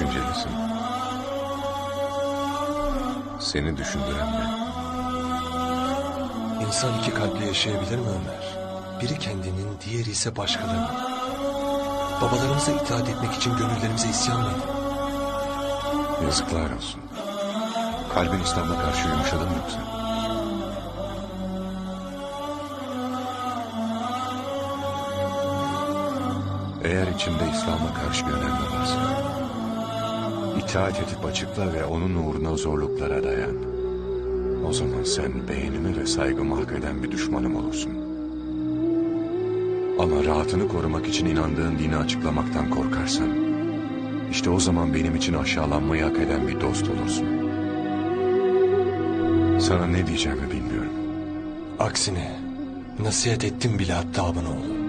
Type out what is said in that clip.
düşüncelisin. Seni düşündüren ne? İnsan iki kalple yaşayabilir mi Ömer? Biri kendinin, diğeri ise başkalarının. Babalarımıza itaat etmek için gönüllerimize isyan mı edin? Yazıklar olsun. Kalbin İslam'a karşı yumuşadı mı yoksa? Eğer içinde İslam'a karşı bir önemli varsa... ...itaat edip açıkla ve onun uğruna zorluklara dayan. O zaman sen beğenimi ve saygımı hak eden bir düşmanım olursun. Ama rahatını korumak için inandığın dini açıklamaktan korkarsan... ...işte o zaman benim için aşağılanmayı hak eden bir dost olursun. Sana ne diyeceğimi bilmiyorum. Aksine nasihat ettim bile hatta bana oğlum.